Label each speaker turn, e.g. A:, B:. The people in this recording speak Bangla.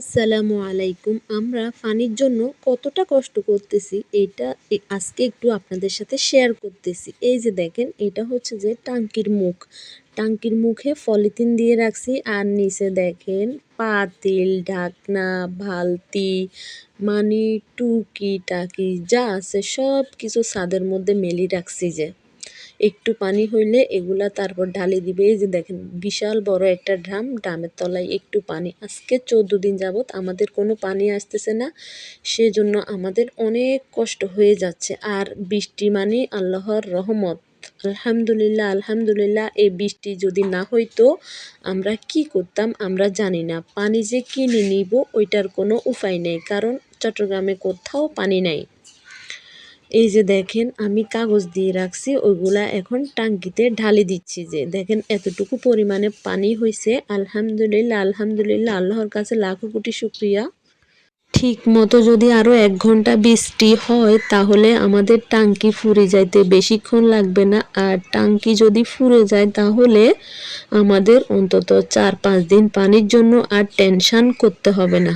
A: আসসালামু আলাইকুম। আমরা পানির জন্য কতটা কষ্ট করতেছি এটা আজকে একটু আপনাদের সাথে শেয়ার করতেছি। এই যে দেখেন, এটা হচ্ছে যে টাঙ্কির মুখ। টাঙ্কির মুখে পলিথিন দিয়ে রাখছি আর নিচে দেখেন পাতিল, ঢাকনা, বালতি মানে টুকি টাকি যা আছে সব কিছু ছাদের মধ্যে মেলি রাখছি যে। একটু পানি হইলে এগুলা তারপর ঢালি দিবে। এই যে দেখেন, বিশাল বড় একটা ড্রাম, ড্রামের তলায় একটু পানি। আজকে চোদ্দ দিন যাবত আমাদের কোনো পানি আসতেছে না, সেজন্য আমাদের অনেক কষ্ট হয়ে যাচ্ছে। আর বৃষ্টি মানে আল্লাহর রহমত। আলহামদুলিল্লাহ আলহামদুলিল্লাহ, এই বৃষ্টি যদি না হইতো আমরা কি করতাম আমরা জানি না। পানি যে কিনে নিব, ওইটার কোনো উপায় নেই। কারণ চট্টগ্রামে কোথাও পানি নাই। এই যে দেখেন, আমি কাগজ দিয়ে রাখছি, ওইগুলা এখন টাঙ্কিতে ঢালি দিচ্ছি যে, দেখেন এতটুকু পরিমাণে পানি হয়েছে আলহামদুলিল্লাহ আলহামদুলিল্লাহ, আল্লাহর কাছে লাখো কোটি শুক্রিয়া। ঠিক মতো যদি আরও এক ঘণ্টা বৃষ্টি হয়, তাহলে আমাদের টাঙ্কি ফুরে যাইতে বেশিক্ষণ লাগবে না। আর টাঙ্কি যদি ফুরে যায়, তাহলে আমাদের অন্তত চার পাঁচ দিন পানির জন্য আর টেনশান করতে হবে না।